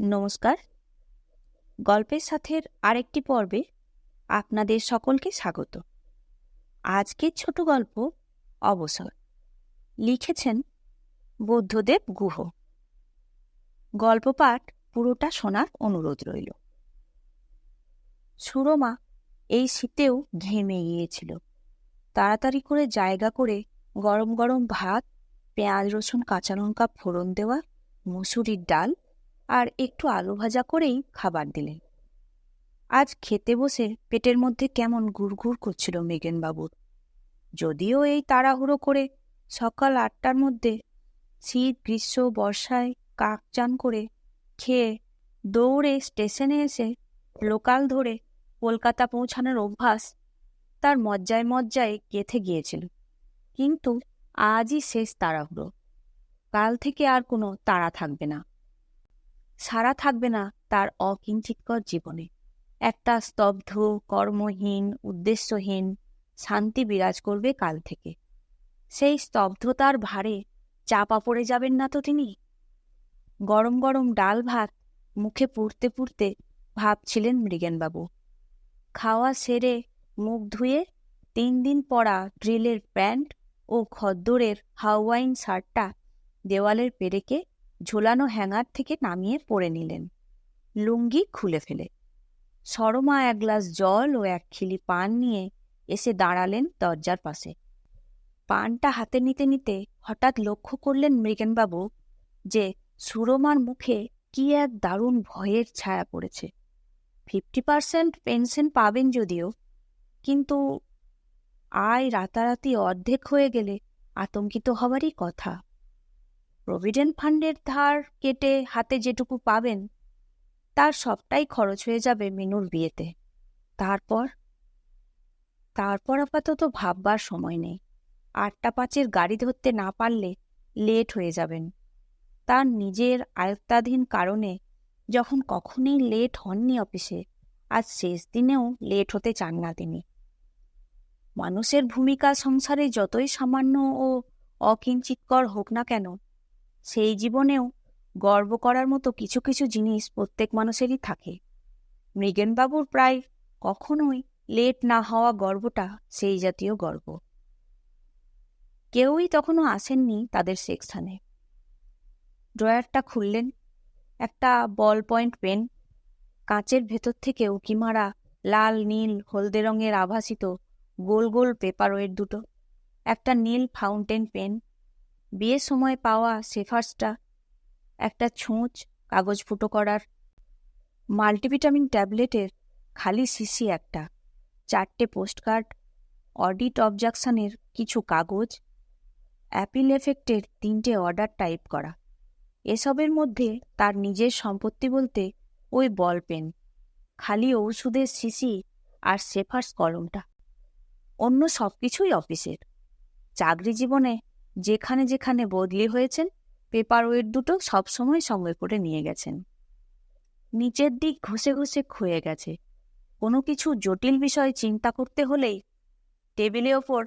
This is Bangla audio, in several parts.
নমস্কার। গল্পের সাথের আরেকটি পর্বে আপনাদের সকলকে স্বাগত। আজকের ছোট গল্প অবসর। লিখেছেন বুদ্ধদেব গুহ। গল্প পাঠ পুরোটা শোনার অনুরোধ রইল। সুরমা এই শীতেও ঘেমে গিয়েছিল। তাড়াতাড়ি করে জায়গা করে গরম গরম ভাত, পেঁয়াজ রসুন কাঁচা লঙ্কা ফোড়ন দেওয়া, মুসুরির ডাল আর একটু আলু ভাজা করেই খাবার দিলেন। আজ খেতে বসে পেটের মধ্যে কেমন গুড়গুড় করছিল মৃগেনবাবুর যদিও এই তাড়াহুড়ো করে সকাল আটটার মধ্যে শীত, গ্রীষ্ম, বর্ষায় কাক চান করে খেয়ে দৌড়ে স্টেশনে এসে লোকাল ধরে কলকাতা পৌঁছানোর অভ্যাস তার মজ্জায় মজ্জায় গেথে গিয়েছিল। কিন্তু আজই শেষ তাড়াহুড়ো। কাল থেকে আর কোনো তাড়া থাকবে না। সারা থাকবে না তার অকিঞ্চিতকর জীবনে। একটা স্তব্ধ, কর্মহীন, উদ্দেশ্যহীন শান্তি বিরাজ করবে কাল থেকে। সেই স্তব্ধতার ভারে চাপা পড়ে যাবেন না তো তিনি? গরম গরম ডাল ভাত মুখে পুড়তে পুড়তে ভাবছিলেন মৃগেনবাবু। খাওয়া সেরে মুখ ধুয়ে তিন দিন পরা ড্রিলের প্যান্ট ও খদ্দরের হাওয়াইন শার্টটা দেওয়ালের পেরেকে ঝোলানো হ্যাঙ্গার থেকে নামিয়ে পরে নিলেন। লুঙ্গি খুলে ফেলে। সরমা এক গ্লাস জল ও এক খিলি পান নিয়ে এসে দাঁড়ালেন দরজার পাশে। পানটা হাতে নিতে নিতে হঠাৎ লক্ষ্য করলেন মৃগেনবাবু যে সুরমার মুখে কি এক দারুণ ভয়ের ছায়া পড়েছে। ফিফটি পার্সেন্ট পেনশন পাবেন যদিও, কিন্তু আয় রাতারাতি অর্ধেক হয়ে গেলে আতঙ্কিত হবারই কথা। প্রভিডেন্ট ফান্ডের ধার কেটে হাতে যেটুকু পাবেন, তার সবটাই খরচ হয়ে যাবে মিনুর বিয়েতে। তারপর? তারপর আপাতত ভাববার সময় নেই। আটটা পাঁচের গাড়ি ধরতে না পারলে লেট হয়ে যাবেন। তার নিজের আয়ত্তাধীন কারণে যখন কখনই লেট হননি অফিসে, আজ শেষ দিনেও লেট হতে চান না তিনি। মানুষের ভূমিকা সংসারে যতই সামান্য ও অকিঞ্চিতকর হোক না কেন সেই জীবনেও গর্ব করার মতো কিছু কিছু জিনিস প্রত্যেক মানুষেরই থাকে। মৃগেনবাবুর প্রায় কখনোই লেট না হওয়া গর্বটা সেই জাতীয় গর্ব। কেউই তখনও আসেননি তাদের সেকশানে ড্রয়ারটা খুললেন, একটা বল পয়েন্ট পেন, কাঁচের ভেতর থেকে উকি মারা লাল, নীল, হলদে রঙের আভাসিত গোল গোল পেপার ওয়েট দুটো, একটা নীল ফাউন্টেন পেন বিয়ের সময় পাওয়া সেফার্সটা, একটা ছুঁচ, কাগজ ফুটো করার, মাল্টিভিটামিন ট্যাবলেটের খালি শিশি একটা, চারটে পোস্টকার্ড, অডিট অবজাকশনের কিছু কাগজ, অ্যাপিল এফেক্টের তিনটে অর্ডার টাইপ করা। এসবের মধ্যে তার নিজের সম্পত্তি বলতে ওই বল পেন, খালি ঔষধের শিশি আর সেফার্স কলমটা। অন্য সব কিছুই অফিসের। চাকরি জীবনে যেখানে যেখানে বদলি হয়েছেন পেপার ওয়েট দুটো সবসময় সঙ্গে করে নিয়ে গেছেন। নিচের দিক ঘষে ঘষে ক্ষয়ে গেছে। কোনো কিছু জটিল বিষয় চিন্তা করতে হলেই টেবিলের ওপর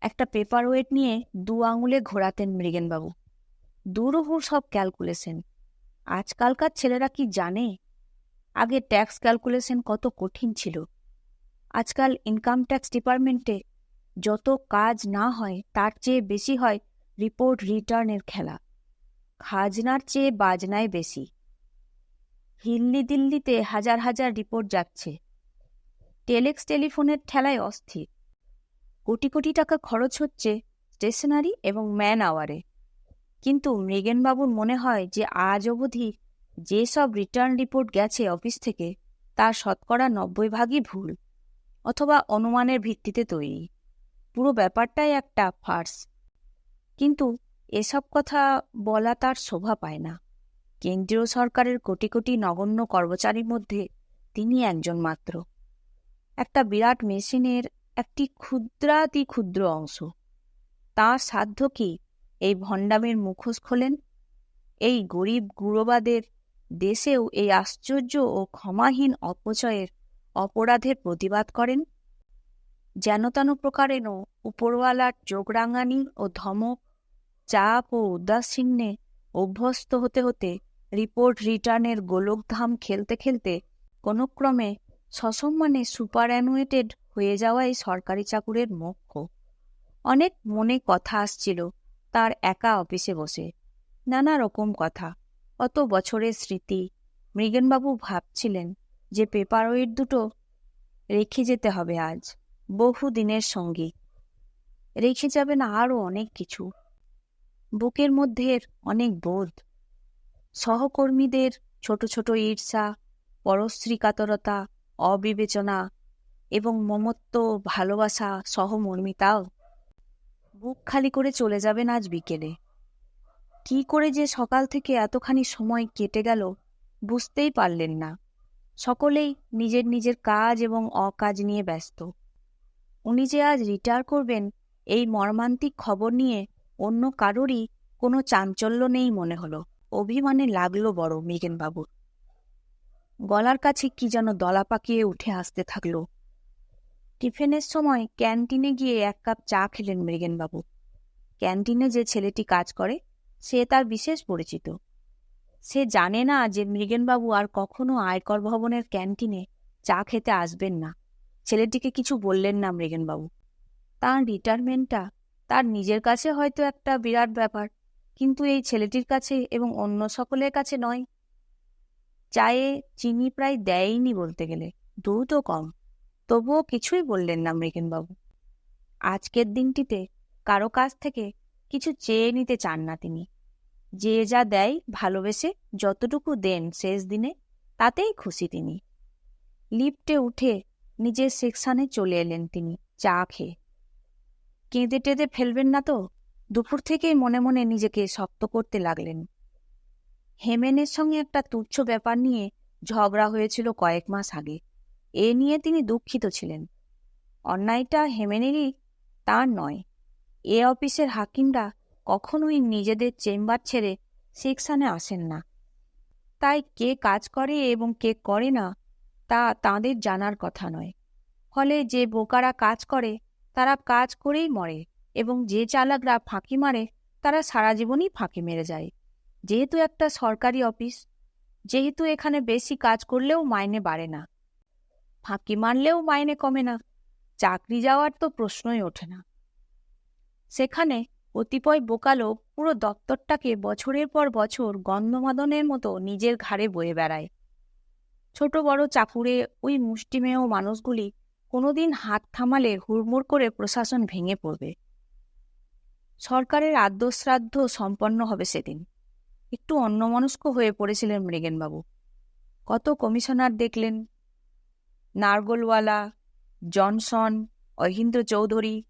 একটা পেপার ওয়েট নিয়ে দু আঙুলে ঘোরাতেন মৃগেনবাবু। দুরূহ সব ক্যালকুলেশন। আজকালকার ছেলেরা কি জানে? আগে ট্যাক্স ক্যালকুলেশন কত কঠিন ছিল। আজকাল ইনকাম ট্যাক্স ডিপার্টমেন্টে যত কাজ না হয়, তার চেয়ে বেশি হয় রিপোর্ট রিটার্নের খেলা। খাজনার চেয়ে বাজনায় বেশি। হিল্লি দিল্লিতে হাজার হাজার রিপোর্ট যাচ্ছে। টেলেক্স টেলিফোনের ঠেলায় অস্থির। কোটি কোটি টাকা খরচ হচ্ছে স্টেশনারি এবং ম্যান আওয়ারে কিন্তু মৃগেনবাবুর মনে হয় যে আজ অবধি যেসব রিটার্ন রিপোর্ট গেছে অফিস থেকে, তার শতকরা নব্বই ভাগই ভুল, অথবা অনুমানের ভিত্তিতে তৈরি। পুরো ব্যাপারটাই একটা ফার্স। কিন্তু এসব কথা বলা তার শোভা পায় না। কেন্দ্রীয় সরকারের কোটি কোটি নগণ্য কর্মচারীর মধ্যে তিনি একজন মাত্র। একটা বিরাট মেশিনের একটি ক্ষুদ্রাতি ক্ষুদ্র অংশ। তাঁর সাধ্য কি এই ভণ্ডামের মুখোশ খোলেন? এই গরিব গুড়বাদের দেশেও এই আশ্চর্য ও ক্ষমাহীন অপচয়ের অপরাধের প্রতিবাদ করেন? যেন তেন প্রকারেণ উপরওয়ালার চোখরাঙানি ও ধমক চাপ ও উদাসীন্যে অভ্যস্ত হতে হতে রিপোর্ট রিটার্নের গোলকধাম খেলতে খেলতে কোনো সসম্মানে সুপার অ্যানুয়েটেড হয়ে যাওয়াই সরকারি চাকুরের মোক্ষ। অনেক মনে কথা আসছিল তার একা অফিসে বসে। নানা রকম কথা। অত বছরের স্মৃতি। মৃগেনবাবু ভাবছিলেন যে পেপার ওয়েট দুটো রেখে যেতে হবে আজ। বহু দিনের সঙ্গী। রেখে যাবেন আরও অনেক কিছু। বুকের মধ্যে অনেক বোধ। সহকর্মীদের ছোট ছোট ঈর্ষা, পরশ্রীকাতরতা, অবিবেচনা এবং মমত্ব, ভালোবাসা সহমর্মিতাও। বুক খালি করে চলে যাবেন আজ বিকেলে। কি করে যে সকাল থেকে এতখানি সময় কেটে গেল বুঝতেই পারলেন না। সকলেই নিজের নিজের কাজ এবং অকাজ নিয়ে ব্যস্ত। উনি যে আজ রিটায়ার করবেন, এই মর্মান্তিক খবর নিয়ে অন্য কারোরই কোনো চাঞ্চল্য নেই মনে হলো। অভিমানে লাগল বড় বাবুর গলার কাছে কি যেন দলা পাকিয়ে উঠে আসতে থাকল। টিফিনের সময় ক্যান্টিনে গিয়ে এক কাপ চা খেলেন মৃগেনবাবু ক্যান্টিনে যে ছেলেটি কাজ করে, সে তার বিশেষ পরিচিত। সে জানে না যে মৃগেনবাবু আর কখনো আয়কর ভবনের ক্যান্টিনে চা খেতে আসবেন না। ছেলেটিকে কিছু বললেন না মৃগেনবাবু। তার রিটায়ারমেন্টটা তার নিজের কাছে হয়তো একটা বিরাট ব্যাপার, কিন্তু এই ছেলেটির কাছে এবং অন্য সকলের কাছে নয়। চায়ে চিনি প্রায় দেয়নি বলতে গেলে, দুধও কম। তবুও কিছুই বললেন না মৃগেনবাবু। আজকের দিনটিতে কারও কাছ থেকে কিছু চেয়ে নিতে চান না তিনি। যে যা দেয়, ভালোবেসে যতটুকু দেন শেষ দিনে, তাতেই খুশি তিনি। লিফটে উঠে নিজের সেকশানে চলে এলেন তিনি, চা খেয়ে। কেঁদে টেঁদে ফেলবেন না তো? দুপুর থেকেই মনে মনে নিজেকে শক্ত করতে লাগলেন। হেমেনের সঙ্গে একটা তুচ্ছ ব্যাপার নিয়ে ঝগড়া হয়েছিল কয়েক মাস আগে। এ নিয়ে তিনি দুঃখিত ছিলেন। অন্যায়টা হেমেনেরই, তার নয়। এ অফিসের হাকিমরা কখনোই নিজেদের চেম্বার ছেড়ে সেকশানে আসেন না। তাই কে কাজ করে এবং কে করে না তা তাদের জানার কথা নয়। ফলে যে বোকারা কাজ করে, তারা কাজ করেই মরে এবং যে চালাকরা ফাঁকি মারে, তারা সারা জীবনই ফাঁকি মেরে যায়। যেহেতু একটা সরকারি অফিস, যেহেতু এখানে বেশি কাজ করলেও মাইনে বাড়ে না। ফাঁকি মারলেও মাইনে কমে না। চাকরি যাওয়ার তো প্রশ্নই ওঠে না। সেখানে অতিপয় বোকালো পুরো দপ্তরটাকে বছরের পর বছর গন্ধমাদনের মতো নিজের ঘাড়ে বয়ে বেড়ায়। ছোট বড় চাকুরে ওই মুষ্টিমেয় মানুষগুলি কোনোদিন হাত থামালে হুড়মুড় করে প্রশাসন ভেঙে পড়বে। সরকারের আদ্যশ্রাদ্ধ সম্পন্ন হবে সেদিন। একটু অন্যমনস্ক হয়ে পড়েছিলেন মৃগেনবাবু। কত কমিশনার দেখলেন। নারগোলওয়ালা, জনসন, অহিন্দ্র চৌধুরী,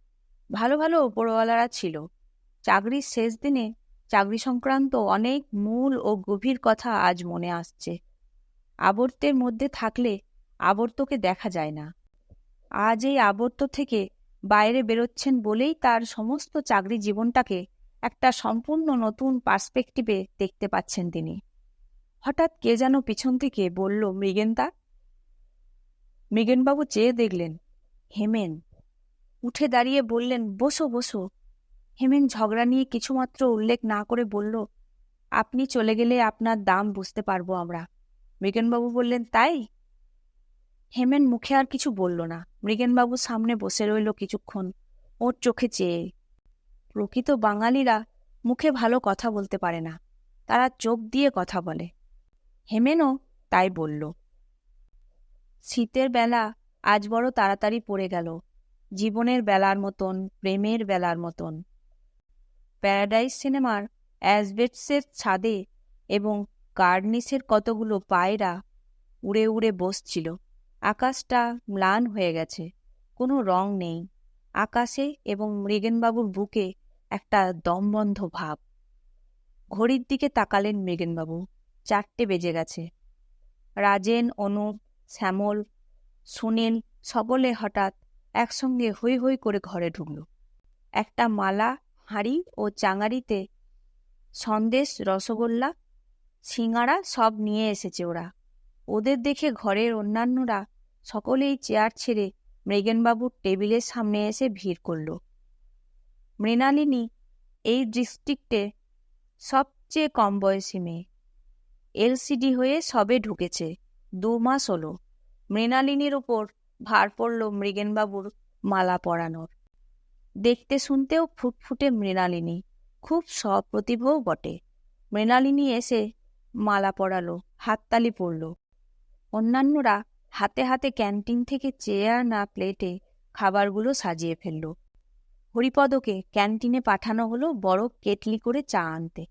ভালো ভালো ওপরওয়ালারা ছিল। চাকরির শেষ দিনে চাকরি সংক্রান্ত অনেক মূল ও গভীর কথা আজ মনে আসছে। আবর্তের মধ্যে থাকলে আবর্তকে দেখা যায় না। আজ এই আবর্ত থেকে বাইরে বেরোচ্ছেন বলেই তার সমস্ত চাকরি জীবনটাকে একটা সম্পূর্ণ নতুন পার্সপেক্টিভে দেখতে পাচ্ছেন তিনি। হঠাৎ কে যেন পিছন থেকে বলল, মৃগেনদা? মৃগেনবাবু চেয়ে দেখলেন, হেমেন। উঠে দাঁড়িয়ে বললেন, বসো বসো। হেমেন ঝগড়া নিয়ে কিছুমাত্র উল্লেখ না করে বলল, আপনি চলে গেলে আপনার দাম বুঝতে পারব আমরা। মৃগেনবাবু বললেন, তাই? হেমেন মুখে আর কিছু বলল না। মৃগেনবাবু সামনে বসে রইল কিছুক্ষণ ওর চোখে চেয়ে। প্রকৃত বাঙালিরা মুখে ভালো কথা বলতে পারে না। তারা চোখ দিয়ে কথা বলে। হেমেনও তাই বলল। শীতের বেলা আজ বড় তাড়াতাড়ি পড়ে গেল। জীবনের বেলার মতন, প্রেমের বেলার মতন। প্যারাডাইস সিনেমার অ্যাসবেটসের ছাদে এবং কার্নিসের কতগুলো পায়রা উড়ে উড়ে বসছিল। আকাশটা ম্লান হয়ে গেছে, কোনো রং নেই। আকাশে এবং মৃগেনবাবুর বুকে একটা দমবন্ধ ভাব। ঘড়ির দিকে তাকালেন মৃগেনবাবু, চারটে বেজে গেছে। রাজেন, অনুপ, শ্যামল, সুনীল সকলে হঠাৎ একসঙ্গে হৈ হৈ করে ঘরে ঢুকল। একটা মালা, হাঁড়ি ও চাঙারিতে সন্দেশ, রসগোল্লা সিঙাড়া সব নিয়ে এসেছে ওরা। ওদের দেখে ঘরের অন্যান্যরা সকলেই চেয়ার ছেড়ে মৃগেনবাবুর টেবিলের সামনে এসে ভিড় করল। মৃণালিনী এই ডিস্ট্রিক্টে সবচেয়ে কম বয়সী মেয়ে। এলসিডি হয়ে সবে ঢুকেছে, দু মাস হলো। মৃণালিনীর ওপর ভার পড়ল মৃগেনবাবুর মালা পরানোর। দেখতে শুনতেও ফুটফুটে মৃণালিনী, খুব সপ্রতিভও বটে। মৃণালিনী এসে মালা পরালো, হাততালি পড়ল অন্যান্যরা হাতে হাতে ক্যান্টিন থেকে চেয়ার না প্লেটে খাবারগুলো সাজিয়ে ফেলল। হরিপদকে ক্যান্টিনে পাঠানো হলো বড় কেটলি করে চা আনতে।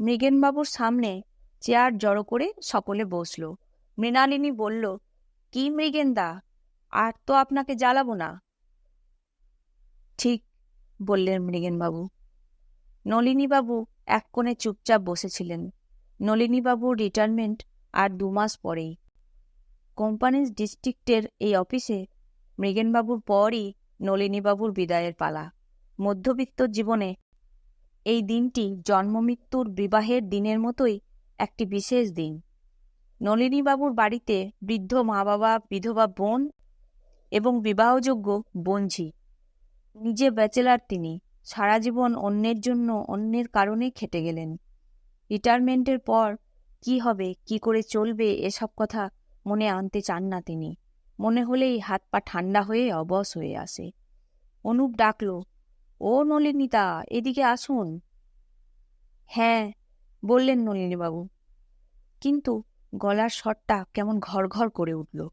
মৃগেনবাবুর সামনে চেয়ার জড়ো করে সকলে বসল। মৃণালিনী বলল, কি মৃগেন্দা আর তো আপনাকে জ্বালাবো না? ঠিক, বললেন মৃগেনবাবু। নলিনীবাবু এক কোণে চুপচাপ বসেছিলেন। নলিনীবাবুর রিটায়ারমেন্ট আর দু মাস পরেই। কোম্পানিজ ডিস্ট্রিক্টের এই অফিসে মৃগেনবাবুর পরই নলিনীবাবুর বিদায়ের পালা। মধ্যবিত্ত জীবনে এই দিনটি জন্মমৃত্যুর বিবাহের দিনের মতোই একটি বিশেষ দিন। নলিনীবাবুর বাড়িতে বৃদ্ধ মা বাবা বিধবা বোন এবং বিবাহযোগ্য বঞ্ঝি। নিজে ব্যাচেলার তিনি। সারা জীবন অন্যের জন্য অন্যের কারণে খেটে গেলেন। রিটায়ারমেন্টের পর কি হবে, কি করে চলবে, এসব কথা মনে আনতে চান না তিনি। মনে হলেই হাত পা ঠান্ডা হয়ে অবশ হয়ে আসে। অনুপ ডাকল, ও নলিনীতা, এদিকে আসুন। হ্যাঁ বললেন নলিনীবাবু। কিন্তু গলার স্বরটা কেমন ঘর ঘর করে উঠল।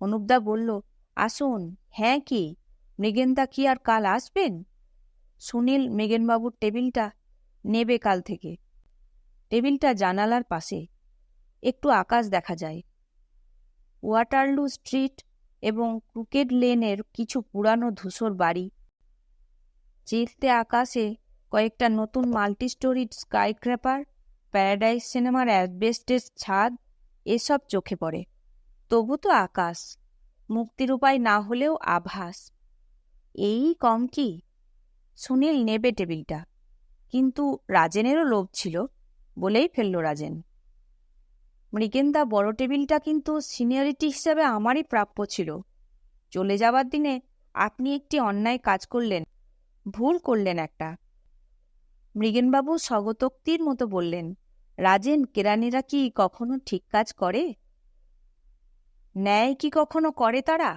অনুপদা বলল, আসুন হ্যাঁ কি, মৃগেন্দা কি আর কাল আসবেন? সুনীল মৃগেনবাবুর টেবিলটা নেবে কাল থেকে। টেবিলটা জানালার পাশে। একটু আকাশ দেখা যায়। ওয়াটারলু স্ট্রিট এবং ক্রুকেট লেনের কিছু পুরানো ধূসর বাড়ি। চিরতে আকাশে কয়েকটা নতুন মাল্টি স্টোরিড স্কাইক্র্যাপার, প্যারাডাইস সিনেমার অ্যাসবেস্টের ছাদ, এসব চোখে পড়ে। তবু তো আকাশ মুক্তির উপায় না হলেও আভাস। এই কম কি সুনীল নেবে টেবিলটা। কিন্তু রাজেনেরও লোভ ছিল। বলেই ফেলল রাজেন। মৃগেন্দা বড় টেবিলটা কিন্তু সিনিয়রিটি হিসাবে আমারই প্রাপ্য ছিল। চলে যাবার দিনে আপনি একটি অন্যায় কাজ করলেন, ভুল করলেন একটা। মৃগেনবাবু স্বগতোক্তির মতো বললেন, রাজেন, কেরানিরা কি কখনো ঠিক কাজ করে? ন্যায় কি কখনো করে তারা?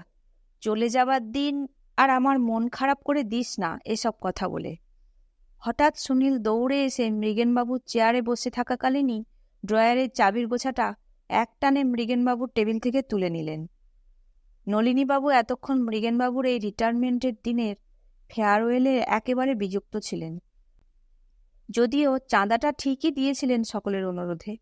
চলে যাবার দিন আর আমার মন খারাপ করে দিস না, এসব কথা বলে। হঠাৎ সুনীল দৌড়ে এসে মৃগেনবাবুর চেয়ারে বসে থাকাকালীনই ড্রয়ারের চাবির গোছাটা একটানে মৃগেনবাবুর টেবিল থেকে তুলে নিলেন। নলিনীবাবু এতক্ষণ মৃগেনবাবুর এই রিটায়ারমেন্টের দিনের ফেয়ারওয়েলে একেবারে বিযুক্ত ছিলেন। যদিও চাঁদাটা ঠিকই দিয়েছিলেন সকলের অনুরোধে,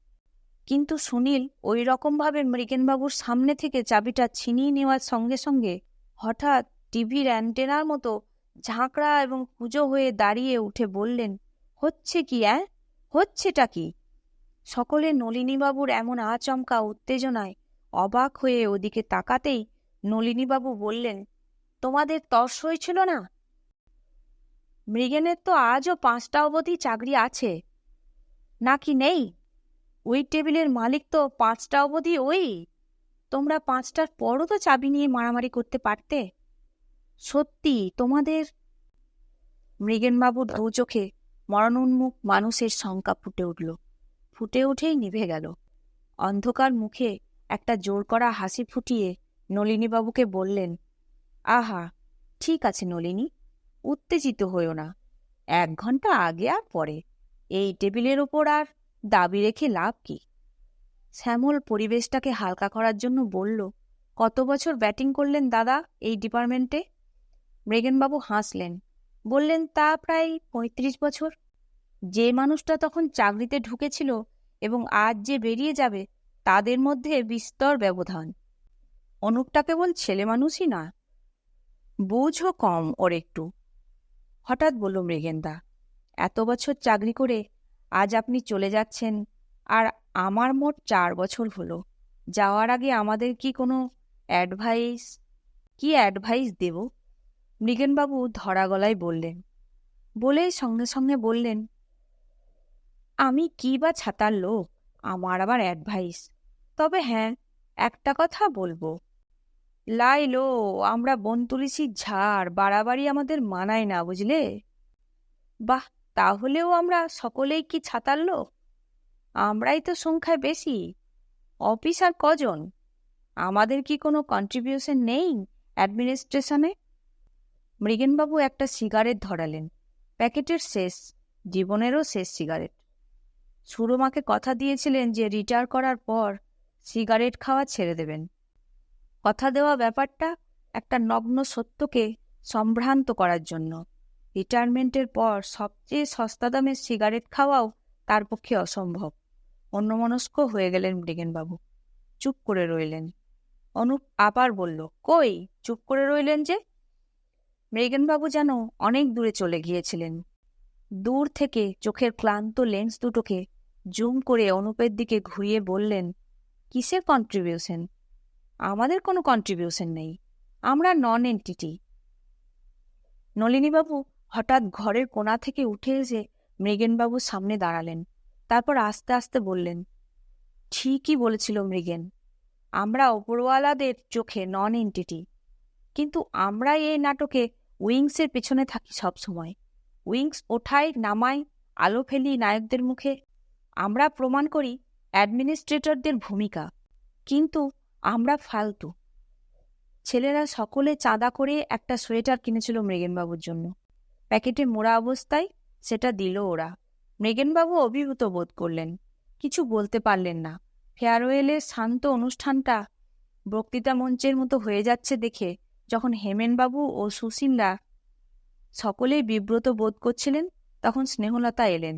কিন্তু সুনীল ওই রকমভাবে মৃগেনবাবুর সামনে থেকে চাবিটা ছিনিয়ে নেওয়ার সঙ্গে সঙ্গে হঠাৎ টিভির অ্যান্টেনার মতো ঝাঁকড়া এবং পুজো হয়ে দাঁড়িয়ে উঠে বললেন, হচ্ছে কি, অ্যাঁ? হচ্ছেটা কি? সকলে নলিনীবাবুর এমন আচমকা উত্তেজনায় অবাক হয়ে ওদিকে তাকাতেই নলিনীবাবু বললেন, তোমাদের তর্স হয়েছিল না? মৃগেনের তো আজও পাঁচটা অবধি চাকরি আছে। নাকি নেই? ওই টেবিলের মালিক তো পাঁচটা অবধি ওই? তোমরা পাঁচটার পরও তো চাবি নিয়ে মারামারি করতে পারতে? সত্যি তোমাদের? মৃগেনবাবুর দু চোখে মরণোন্মুখ মানুষের শঙ্কা ফুটে উঠল। ফুটে উঠেই নিভে গেল। অন্ধকার মুখে একটা জোর করা হাসি ফুটিয়ে নলিনীবাবুকে বললেন আহা ঠিক আছে নলিনী উত্তেজিত হইও না। এক ঘণ্টা আগে আর পরে। এই টেবিলের ওপর আর দাবি রেখে লাভ কি? শ্যামল পরিবেশটাকে হালকা করার জন্য বলল কত বছর ব্যাটিং করলেন দাদা এই ডিপার্টমেন্টে? মৃগেনবাবু হাসলেন। বললেন, তা প্রায় পঁয়ত্রিশ বছর। যে মানুষটা তখন চাকরিতে ঢুকেছিল এবং আজ যে বেরিয়ে যাবে, তাদের মধ্যে বিস্তর ব্যবধান। অনুপটা কেবল ছেলে মানুষই না। বুঝও কম ওর একটু। হঠাৎ বলল মৃগেন্দা, এত বছর চাকরি করে আজ আপনি চলে যাচ্ছেন, আর আমার মোট চার বছর হলো। যাওয়ার আগে আমাদের কি কোনো অ্যাডভাইস, কি অ্যাডভাইস দেব? মৃগেনবাবু ধরা গলায় বললেন। বলেই সঙ্গে সঙ্গে বললেন, আমি কি বা ছাতার লোক, আমার আবার অ্যাডভাইস তবে হ্যাঁ একটা কথা বলব। লাইলো আমরা বনতুলিসির ঝাড় বাড়াবাড়ি আমাদের মানায় না, বুঝলে? বাহ, তাহলেও আমরা সকলেই কি ছাতার লোক? আমরাই তো সংখ্যায় বেশি। অফিসার কজন? আমাদের কি কোনো কন্ট্রিবিউশন নেই অ্যাডমিনিস্ট্রেশনে মৃগেনবাবু একটা সিগারেট ধরালেন। প্যাকেটের শেষ, জীবনেরও শেষ সিগারেট। সুরমাকে কথা দিয়েছিলেন যে রিটায়ার করার পর সিগারেট খাওয়া ছেড়ে দেবেন। কথা দেওয়া ব্যাপারটা একটা নগ্ন সত্যকে সম্ভ্রান্ত করার জন্য। রিটায়ারমেন্টের পর সবচেয়ে সস্তা দামের সিগারেট খাওয়াও তার পক্ষে অসম্ভব। অন্যমনস্ক হয়ে গেলেন মৃগেনবাবু। চুপ করে রইলেন। অনুপ আবার বলল, কই? চুপ করে রইলেন যে? মৃগেনবাবু যেন অনেক দূরে চলে গিয়েছিলেন। দূর থেকে চোখের ক্লান্ত লেন্স দুটোকে জুম করে অনুপের দিকে ঘুরিয়ে বললেন, কিসের কন্ট্রিবিউশন আমাদের কোনো কন্ট্রিবিউশন নেই। আমরা নন এন্টিটি নলিনীবাবু হঠাৎ ঘরের কোণা থেকে উঠে এসে মৃগেনবাবুর সামনে দাঁড়ালেন। তারপর আস্তে আস্তে বললেন, ঠিকই বলেছিল মৃগেন, আমরা ওপরওয়ালাদের চোখে নন এন্টিটি কিন্তু আমরা এই নাটকে উইংসের পেছনে থাকি সব সময়। উইংস ওঠায়, নামায়, আলো ফেলি নায়কদের মুখে। আমরা প্রমাণ করি অ্যাডমিনিস্ট্রেটরদের ভূমিকা। কিন্তু আমরা ফালতু। ছেলেরা সকলে চাঁদা করে একটা সোয়েটার কিনেছিল মৃগেনবাবুর জন্য। প্যাকেটে মোড়া অবস্থায় সেটা দিল ওরা। মৃগেনবাবু অভিভূত বোধ করলেন, কিছু বলতে পারলেন না। ফেয়ারওয়েলের শান্ত অনুষ্ঠানটা বক্তৃতা মঞ্চের মতো হয়ে যাচ্ছে দেখে যখন হেমেনবাবু ও সুশীলরা সকলেই বিব্রত বোধ করছিলেন, তখন স্নেহলতা এলেন।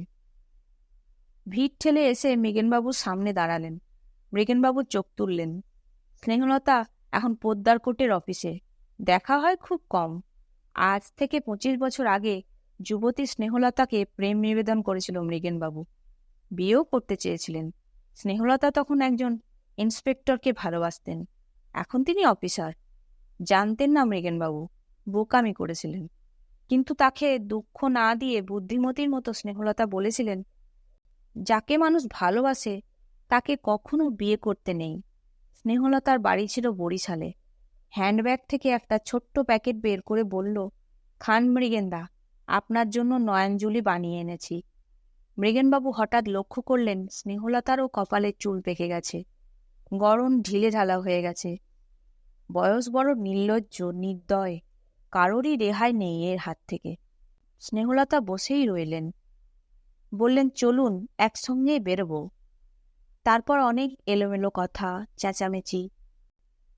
ভিড় ঠেলে এসে মৃগেনবাবুর সামনে দাঁড়ালেন। মৃগেনবাবু চোখ তুললেন। স্নেহলতা এখন পোদ্দার কোটের অফিসে। দেখা হয় খুব কম। আজ থেকে পঁচিশ বছর আগে যুবতী স্নেহলতাকে প্রেম নিবেদন করেছিল মৃগেনবাবু। বিয়েও করতে চেয়েছিলেন। স্নেহলতা তখন একজন ইন্সপেক্টরকে ভালোবাসতেন। এখন তিনি অফিসার। জানতেন না মৃগেনবাবু, বোকামি করেছিলেন। কিন্তু তাকে দুঃখ না দিয়ে বুদ্ধিমতির মতো স্নেহলতা বলেছিলেন, যাকে মানুষ ভালোবাসে, তাকে কখনো বিয়ে করতে নেই। স্নেহলতার বাড়ি ছিল বরিশালে। হ্যান্ডব্যাগ থেকে একটা ছোট্ট প্যাকেট বের করে বলল, খান মৃগেন্দা, আপনার জন্য নয়নজুলি বানিয়ে এনেছি। মৃগেনবাবু হঠাৎ লক্ষ্য করলেন, স্নেহলতারও কপালের চুল পেকে গেছে। গরম ঢিলে ঢালা হয়ে গেছে। বয়স বড় নির্লজ্জ, নির্দয়, কারোরই রেহাই নেই এর হাত থেকে। স্নেহলতা বসেই রইলেন। বললেন, চলুন, একসঙ্গেই বেরোব। তারপর অনেক এলোমেলো কথা, চেঁচামেচি।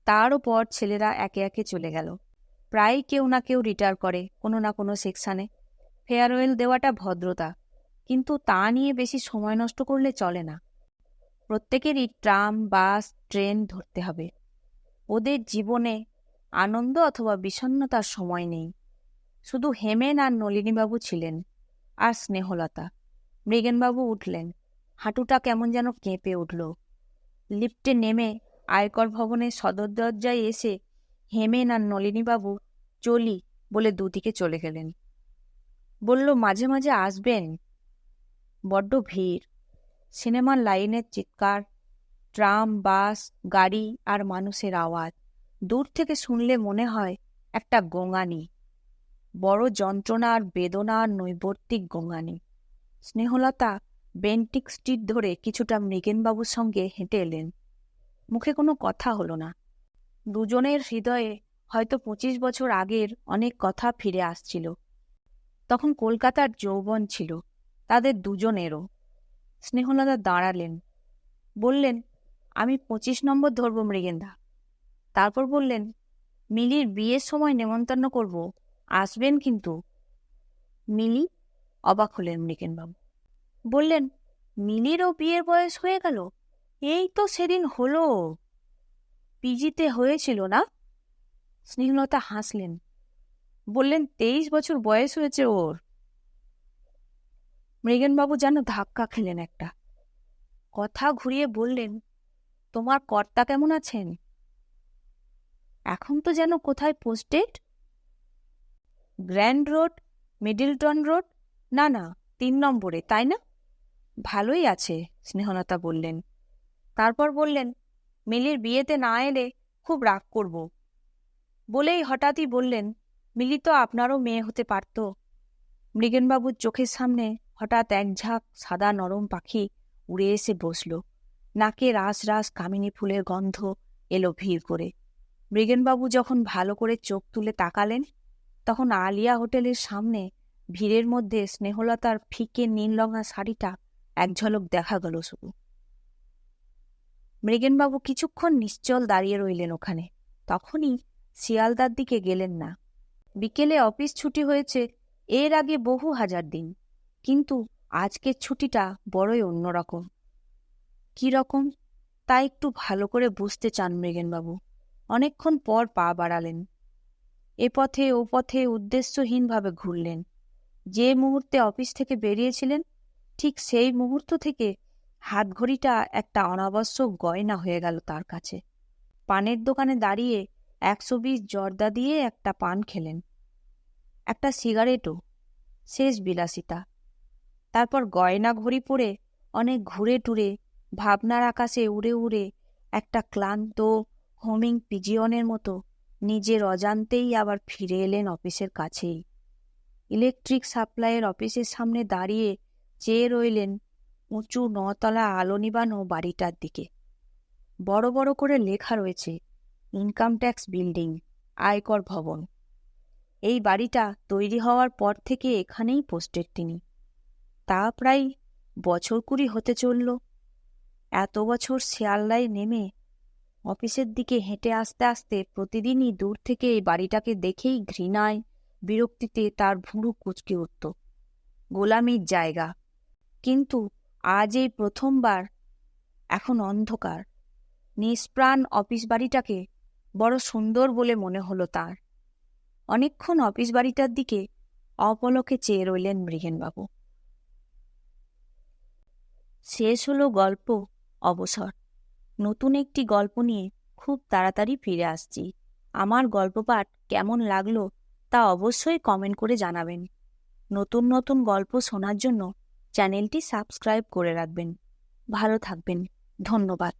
তার ওপর ছেলেরা একে একে চলে গেল। প্রায় কেউ না কেউ রিটায়ার করে কোনো না কোনো সেকশানে। ফেয়ারওয়েল দেওয়াটা ভদ্রতা, কিন্তু তা নিয়ে বেশি সময় নষ্ট করলে চলে না। প্রত্যেকেরই ট্রাম, বাস, ট্রেন ধরতে হবে। ওদের জীবনে আনন্দ অথবা বিষণ্নতার সময় নেই। শুধু হেমেন আর নলিনীবাবু ছিলেন আর স্নেহলতা। মৃগেনবাবু উঠলেন। হাঁটুটা কেমন যেন কেঁপে উঠল। লিফটে নেমে আয়কর ভবনের সদর দরজায় এসে হেমেন আর নলিনীবাবু চলি বলে দুদিকে চলে গেলেন। বলল, মাঝে মাঝে আসবেন? বড্ড ভিড়। সিনেমার লাইনের চিৎকার ট্রাম, বাস, গাড়ি আর মানুষের আওয়াজ। দূর থেকে শুনলে মনে হয় একটা গঙ্গানি বড় যন্ত্রণা আর বেদনা আর নৈবর্তিক গঙ্গানি স্নেহলতা বেন্টিক স্ট্রিট ধরে কিছুটা মৃগেনবাবুর সঙ্গে হেঁটে এলেন। মুখে কোনো কথা হলো না। দুজনের হৃদয়ে হয়তো পঁচিশ বছর আগের অনেক কথা ফিরে আসছিল। তখন কলকাতার যৌবন ছিল, তাদের দুজনেরও। স্নেহলতা দাঁড়ালেন, বললেন আমি পঁচিশ নম্বর ধরব মৃগেন্দা। তারপর বললেন, মিলির বিয়ের সময় নেমন্তন্ন করব, আসবেন কিন্তু। মিলি অবাক হলেন মৃগেনবাবু। বললেন, মিলিরও বিয়ের বয়স হয়ে গেল? এই তো সেদিন হলো। পিজিতে হয়েছিল না? স্নেহলতা হাসলেন। বললেন, তেইশ বছর বয়স হয়েছে ওর। মৃগেনবাবু যেন ধাক্কা খেলেন একটা। কথা ঘুরিয়ে বললেন তোমার কর্তা কেমন আছেন? এখন তো যেন কোথায় posted? Grand road, Middleton road? না না, তিন নম্বরে, তাই না? ভালোই আছে, স্নেহলতা বললেন। তারপর বললেন, মিলির বিয়েতে না এলে খুব রাগ করব। বলেই হঠাৎই বললেন, মিলি তো আপনারও মেয়ে হতে পারত। মৃগেনবাবুর চোখের সামনে হঠাৎ এক ঝাঁক সাদা নরম পাখি উড়ে এসে বসল। নাকে রাস রাস কামিনী ফুলের গন্ধ এলো ভিড় করে। মৃগেনবাবু যখন ভালো করে চোখ তুলে তাকালেন, তখন আলিয়া হোটেলের সামনে ভিড়ের মধ্যে স্নেহলতার ফিকে নীল রঙা শাড়িটা এক ঝলক দেখা গেল শুধু। মৃগেনবাবু কিছুক্ষণ নিশ্চল দাঁড়িয়ে রইলেন ওখানে। তখনই শিয়ালদার দিকে গেলেন না। বিকেলে অফিস ছুটি হয়েছে, এর আগে বহু হাজার দিন। কিন্তু আজকের ছুটিটা বড়ই অন্যরকম। কি রকম? তা একটু ভালো করে বুঝতে চান মৃগেনবাবু। অনেকক্ষণ পর পা বাড়ালেন। এ পথে ও পথে উদ্দেশ্যহীনভাবে ঘুরলেন। যে মুহূর্তে অফিস থেকে বেরিয়েছিলেন, ঠিক সেই মুহূর্ত থেকে হাতঘড়িটা একটা অনাবশ্যক গয়না হয়ে গেল তার কাছে। পানের দোকানে দাঁড়িয়ে একশো বিশ জর্দা দিয়ে একটা পান খেলেন। একটা সিগারেটও, শেষ বিলাসিতা। তারপর গয়না ঘড়ি পরে অনেক ঘুরে টুরে ভাবনার আকাশে উড়ে উড়ে একটা ক্লান্ত হোমিং পিজিয়নের মতো নিজের অজান্তেই আবার ফিরে এলেন অফিসের কাছেই। ইলেকট্রিক সাপ্লাইয়ের অফিসের সামনে দাঁড়িয়ে চেয়ে রইলেন উঁচু নতলা আলো নিবানো বাড়িটার দিকে। বড় বড় করে লেখা রয়েছে, ইনকাম ট্যাক্স বিল্ডিং, আয়কর ভবন। এই বাড়িটা তৈরি হওয়ার পর থেকে এখানেই পোস্টেড তিনি। তা প্রায় বছর কুড়ি হতে চলল। এত বছর শিয়ালদায় নেমে অফিসের দিকে হেঁটে আসতে আসতে প্রতিদিনই দূর থেকে এই বাড়িটাকে দেখেই ঘৃণায় বিরক্তিতে তার ভুঁড়ু কুচকে উঠত। গোলামির জায়গা। কিন্তু আজ এই প্রথমবার, এখন অন্ধকার। নিষ্প্রাণ অফিস বাড়িটাকে বড় সুন্দর বলে মনে হলো তার। অনেকক্ষণ অফিস বাড়িটার দিকে অপলকে চেয়ে রইলেন মৃগেনবাবু। শেষ হলো গল্প অবসর। নতুন একটি গল্প নিয়ে খুব তাড়াতাড়ি ফিরে আসছি। আমার গল্প পাঠ কেমন লাগল তা অবশ্যই কমেন্ট করে জানাবেন। নতুন নতুন গল্প শোনার জন্য চ্যানেলটি সাবস্ক্রাইব করে রাখবেন। ভালো থাকবেন। ধন্যবাদ।